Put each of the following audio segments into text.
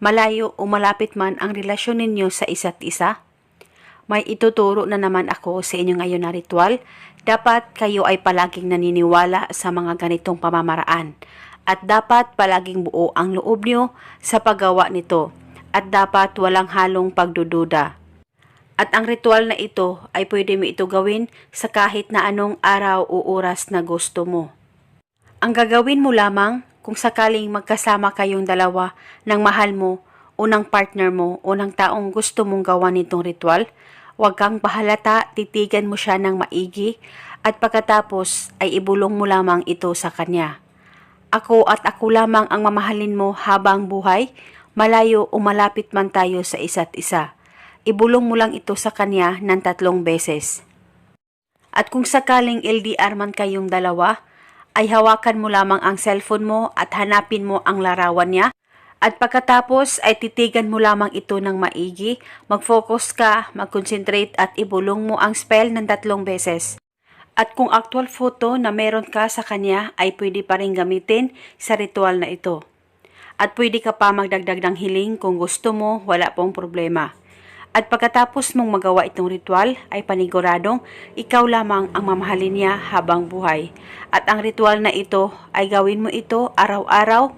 Malayo o malapit man ang relasyon ninyo sa isa't isa? May ituturo na naman ako sa inyo ngayon na ritual. Dapat kayo ay palaging naniniwala sa mga ganitong pamamaraan. At dapat palaging buo ang loob nyo sa paggawa nito. At dapat walang halong pagdududa. At ang ritual na ito ay pwede mo ito gawin sa kahit na anong araw o oras na gusto mo. Ang gagawin mo lamang kung sakaling magkasama kayong dalawa ng mahal mo o ng partner mo o ng taong gusto mong gawa nitong ritual, huwag kang pahalata, titigan mo siya ng maigi at pagkatapos ay ibulong mo lamang ito sa kanya. Ako at ako lamang ang mamahalin mo habang buhay, malayo o malapit man tayo sa isa't isa. Ibulong mo lang ito sa kanya ng tatlong beses. At kung sakaling LDR man kayong dalawa, ay hawakan mo lamang ang cellphone mo at hanapin mo ang larawan niya. At pagkatapos ay titigan mo lamang ito ng maigi, mag-focus ka, mag-concentrate at ibulong mo ang spell ng tatlong beses. At kung actual photo na meron ka sa kanya ay pwede pa rin gamitin sa ritual na ito. At pwede ka pa magdagdag ng hiling kung gusto mo, wala pong problema. At pagkatapos mong magawa itong ritual ay paniguradong ikaw lamang ang mamahalin niya habang buhay. At ang ritual na ito ay gawin mo ito araw-araw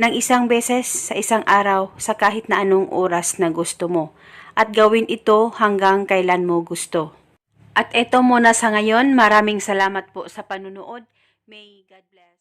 ng isang beses sa isang araw sa kahit na anong oras na gusto mo. At gawin ito hanggang kailan mo gusto. At ito muna sa ngayon. Maraming salamat po sa panunood. May God bless.